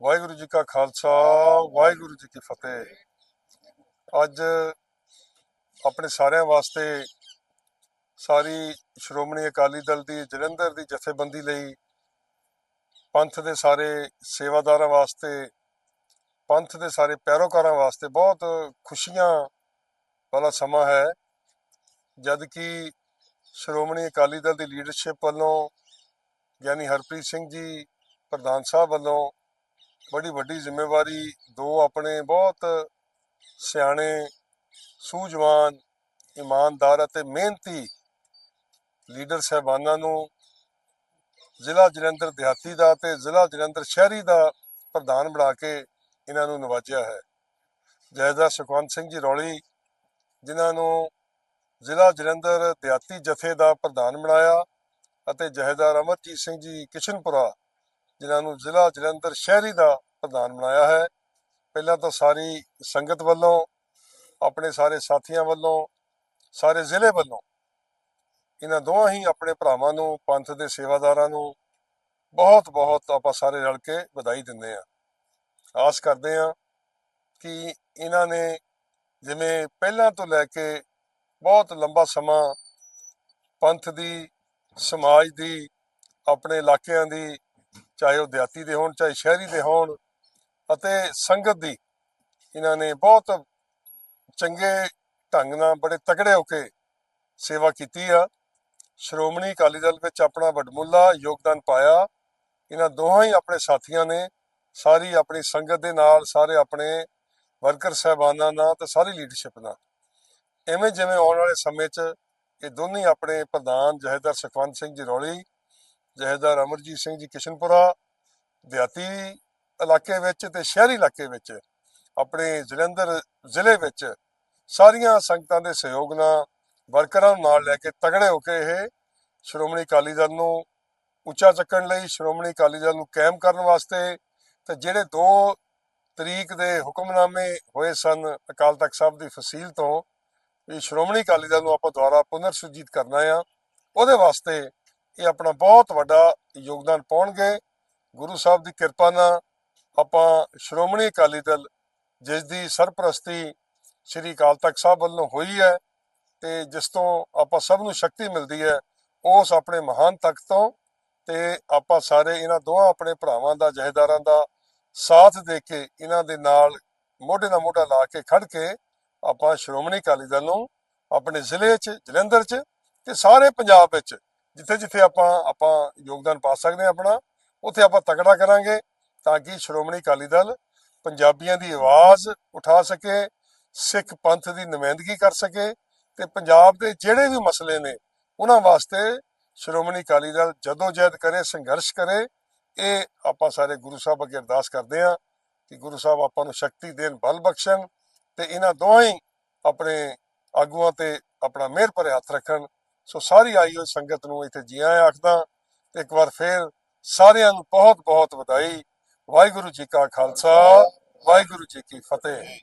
ਵਾਹਿਗੁਰੂ ਜੀ ਕਾ ਖਾਲਸਾ, ਵਾਹਿਗੁਰੂ ਜੀ ਕੀ ਫਤਿਹ। ਅੱਜ ਆਪਣੇ ਸਾਰਿਆਂ ਵਾਸਤੇ ਸਾਰੀ ਸ਼੍ਰੋਮਣੀ ਅਕਾਲੀ ਦਲ ਦੀ, ਜਲੰਧਰ ਦੀ ਜਥੇਬੰਦੀ ਲਈ ਪੰਥ ਦੇ ਸਾਰੇ ਸੇਵਾਦਾਰਾਂ ਵਾਸਤੇ, ਪੰਥ ਦੇ ਸਾਰੇ ਪੈਰੋਕਾਰਾਂ ਵਾਸਤੇ ਬਹੁਤ ਖੁਸ਼ੀਆਂ ਵਾਲਾ ਸਮਾਂ ਹੈ। ਜਦ ਕਿ ਸ਼੍ਰੋਮਣੀ ਅਕਾਲੀ ਦਲ ਦੀ ਲੀਡਰਸ਼ਿਪ ਵੱਲੋਂ ਗਿਆਨੀ ਹਰਪ੍ਰੀਤ ਸਿੰਘ ਜੀ, ਪ੍ਰਧਾਨ ਸਾਹਿਬ ਵੱਲੋਂ ਬੜੀ ਵੱਡੀ ਜ਼ਿੰਮੇਵਾਰੀ, ਦੋ ਆਪਣੇ ਬਹੁਤ ਸਿਆਣੇ, ਸੂਝਵਾਨ, ਇਮਾਨਦਾਰ ਅਤੇ ਮਿਹਨਤੀ ਲੀਡਰ ਸਹਿਬਾਨਾਂ ਨੂੰ ਜ਼ਿਲ੍ਹਾ ਜਲੰਧਰ ਦਿਹਾਤੀ ਦਾ ਤੇ ਜ਼ਿਲ੍ਹਾ ਜਲੰਧਰ ਸ਼ਹਿਰੀ ਦਾ ਪ੍ਰਧਾਨ ਬਣਾ ਕੇ ਇਹਨਾਂ ਨੂੰ ਨਵਾਜਿਆ ਹੈ। ਜੈਦਾ ਸੁਖਵੰਤ ਸਿੰਘ ਜੀ ਰੌਲੀ, ਜਿਨ੍ਹਾਂ ਨੂੰ ਜ਼ਿਲ੍ਹਾ ਜਲੰਧਰ ਦਿਹਾਤੀ ਜਥੇ ਦਾ ਪ੍ਰਧਾਨ ਬਣਾਇਆ ਅਤੇ ਜਹੇਦਾਰ ਅਮਰਜੀਤ ਸਿੰਘ ਜੀ ਕਿਸ਼ਨਪੁਰਾ ਜਿਨ੍ਹਾਂ ਨੂੰ ਜ਼ਿਲ੍ਹਾ ਜਲੰਧਰ ਸ਼ਹਿਰੀ ਦਾ ਪ੍ਰਧਾਨ ਬਣਾਇਆ ਹੈ। ਪਹਿਲਾਂ ਤਾਂ ਸਾਰੀ ਸੰਗਤ ਵੱਲੋਂ, ਆਪਣੇ ਸਾਰੇ ਸਾਥੀਆਂ ਵੱਲੋਂ, ਸਾਰੇ ਜ਼ਿਲ੍ਹੇ ਵੱਲੋਂ ਇਹਨਾਂ ਦੋਵਾਂ ਹੀ ਆਪਣੇ ਭਰਾਵਾਂ ਨੂੰ, ਪੰਥ ਦੇ ਸੇਵਾਦਾਰਾਂ ਨੂੰ ਬਹੁਤ ਬਹੁਤ ਆਪਾਂ ਸਾਰੇ ਰਲ ਕੇ ਵਧਾਈ ਦਿੰਦੇ ਆ ਆਸ ਕਰਦੇ ਆ ਕਿ ਇਹਨਾਂ ਨੇ ਜਿਵੇਂ ਪਹਿਲਾਂ ਤੋਂ ਲੈ ਕੇ ਬਹੁਤ ਲੰਬਾ ਸਮਾਂ ਪੰਥ ਦੀ, ਸਮਾਜ ਦੀ, ਆਪਣੇ ਇਲਾਕਿਆਂ ਦੀ ਚਾਹੇ ਉਹ ਦਿਹਾਤੀ ਦੇ ਹੋਣ, ਚਾਹੇ ਸ਼ਹਿਰੀ ਦੇ ਹੋਣ ਅਤੇ ਸੰਗਤ ਦੀ ਇਹਨਾਂ ਨੇ ਬਹੁਤ ਚੰਗੇ ਢੰਗ ਨਾਲ ਬੜੇ ਤਕੜੇ ਹੋ ਕੇ ਸੇਵਾ ਕੀਤੀ ਆ। ਸ਼੍ਰੋਮਣੀ ਅਕਾਲੀ ਦਲ ਵਿੱਚ ਆਪਣਾ ਵੱਡਮੁੱਲਾ ਯੋਗਦਾਨ ਪਾਇਆ। ਇਹਨਾਂ ਦੋਹਾਂ ਹੀ ਆਪਣੇ ਸਾਥੀਆਂ ਨੇ, ਸਾਰੀ ਆਪਣੀ ਸੰਗਤ ਦੇ ਨਾਲ, ਸਾਰੇ ਆਪਣੇ ਵਰਕਰ ਸਹਿਬਾਨਾਂ ਨਾਲ ਤੇ ਸਾਰੀ ਲੀਡਰਸ਼ਿਪ ਨਾਲ। ਐਵੇਂ ਜਿਵੇਂ ਆਉਣ ਵਾਲੇ ਸਮੇਂ 'ਚ ਇਹ ਦੋਨੇ ਆਪਣੇ ਪ੍ਰਧਾਨ ਜਹੇਦਾਰ ਸੁਖਵੰਤ ਸਿੰਘ ਜੀ ਰੌਲੀ ਜਹੇਦਾਰ ਅਮਰਜੀਤ ਸਿੰਘ ਜੀ ਕਿਸ਼ਨਪੁਰਾ, ਦਿਹਾਤੀ ਇਲਾਕੇ ਵਿੱਚ ਤੇ ਸ਼ਹਿਰੀ ਇਲਾਕੇ ਵਿੱਚ, ਆਪਣੇ ਜਲੰਧਰ ਜ਼ਿਲ੍ਹੇ ਵਿੱਚ ਸਾਰੀਆਂ ਸੰਗਤਾਂ ਦੇ ਸਹਿਯੋਗ ਨਾਲ ਵਰਕਰਾਂ ਨੂੰ ਨਾਲ ਲੈ ਕੇ ਤਗੜੇ ਹੋ ਕੇ ਇਹ ਸ਼੍ਰੋਮਣੀ ਅਕਾਲੀ ਦਲ ਨੂੰ ਉੱਚਾ ਚੱਕਣ ਲਈ, ਸ਼੍ਰੋਮਣੀ ਅਕਾਲੀ ਦਲ ਨੂੰ ਕਾਇਮ ਕਰਨ ਵਾਸਤੇ ਤੇ ਜਿਹੜੇ ਦੋ ਤਰੀਕ ਦੇ ਹੁਕਮਨਾਮੇ ਹੋਏ ਸਨ ਅਕਾਲ ਤਖਤ ਸਾਹਿਬ ਦੀ ਫਸੀਲ ਤੋਂ, ਵੀ ਸ਼੍ਰੋਮਣੀ ਅਕਾਲੀ ਦਲ ਨੂੰ ਆਪਾਂ ਦੁਆਰਾ ਪੁਨਰ ਸੁਰਜੀਤ ਕਰਨਾ ਆ, ਉਹਦੇ ਵਾਸਤੇ ਇਹ ਆਪਣਾ ਬਹੁਤ ਵੱਡਾ ਯੋਗਦਾਨ ਪਾਉਣਗੇ। ਗੁਰੂ ਸਾਹਿਬ ਦੀ ਕਿਰਪਾ ਨਾਲ ਆਪਾਂ ਸ਼੍ਰੋਮਣੀ ਅਕਾਲੀ ਦਲ, ਜਿਸ ਦੀ ਸਰਪ੍ਰਸਤੀ ਸ੍ਰੀ ਅਕਾਲ ਤਖਤ ਸਾਹਿਬ ਵੱਲੋਂ ਹੋਈ ਹੈ ਤੇ ਜਿਸ ਤੋਂ ਆਪਾਂ ਸਭ ਨੂੰ ਸ਼ਕਤੀ ਮਿਲਦੀ ਹੈ, ਉਸ ਆਪਣੇ ਮਹਾਨ ਤਖਤ ਤੋਂ ਤੇ ਆਪਾਂ ਸਾਰੇ ਇਹਨਾਂ ਦੋਹਾਂ ਆਪਣੇ ਭਰਾਵਾਂ ਦਾ, ਜਹੇਦਾਰਾਂ ਦਾ ਸਾਥ ਦੇ ਕੇ ਇਹਨਾਂ ਦੇ ਨਾਲ ਮੋਢੇ ਨਾਲ ਮੋਢਾ ਲਾ ਕੇ ਖੜ ਕੇ ਆਪਾਂ ਸ਼੍ਰੋਮਣੀ ਅਕਾਲੀ ਦਲ ਨੂੰ ਆਪਣੇ ਜ਼ਿਲ੍ਹੇ 'ਚ, ਜਲੰਧਰ 'ਚ ਤੇ ਸਾਰੇ ਪੰਜਾਬ ਵਿੱਚ ਜਿੱਥੇ ਜਿੱਥੇ ਆਪਾਂ ਆਪਾਂ ਯੋਗਦਾਨ ਪਾ ਸਕਦੇ ਹਾਂ ਆਪਣਾ, ਉੱਥੇ ਆਪਾਂ ਤਕੜਾ ਕਰਾਂਗੇ ਤਾਂ ਕਿ ਸ਼੍ਰੋਮਣੀ ਅਕਾਲੀ ਦਲ ਪੰਜਾਬੀਆਂ ਦੀ ਆਵਾਜ਼ ਉਠਾ ਸਕੇ, ਸਿੱਖ ਪੰਥ ਦੀ ਨੁਮਾਇੰਦਗੀ ਕਰ ਸਕੇ ਤੇ ਪੰਜਾਬ ਦੇ ਜਿਹੜੇ ਵੀ ਮਸਲੇ ਨੇ, ਉਹਨਾਂ ਵਾਸਤੇ ਸ਼੍ਰੋਮਣੀ ਅਕਾਲੀ ਦਲ ਜਦੋਂ ਜਹਿਦ ਕਰੇ, ਸੰਘਰਸ਼ ਕਰੇ, ਇਹ ਆਪਾਂ ਸਾਰੇ ਗੁਰੂ ਸਾਹਿਬ ਅੱਗੇ ਅਰਦਾਸ ਕਰਦੇ ਹਾਂ ਕਿ ਗੁਰੂ ਸਾਹਿਬ ਆਪਾਂ ਨੂੰ ਸ਼ਕਤੀ ਦੇਣ, ਬਲ ਬਖਸ਼ਣ ਤੇ ਇਹਨਾਂ ਦੋਹਾਂ ਹੀ ਆਪਣੇ ਆਗੂਆਂ ਤੇ ਆਪਣਾ ਮਿਹਰ ਭਰੇ ਹੱਥ ਰੱਖਣ। ਸੋ ਸਾਰੀ ਆਈ ਹੋਈ ਸੰਗਤ ਨੂੰ ਇੱਥੇ ਜੀ ਆਇਆਂ ਆਖਦਾ ਤੇ ਇੱਕ ਵਾਰ ਫੇਰ ਸਾਰਿਆਂ ਨੂੰ ਬਹੁਤ ਬਹੁਤ ਵਧਾਈ। ਵਾਹਿਗੁਰੂ ਜੀ ਕਾ ਖਾਲਸਾ, ਵਾਹਿਗੁਰੂ ਜੀ ਕੀ ਫਤਿਹ।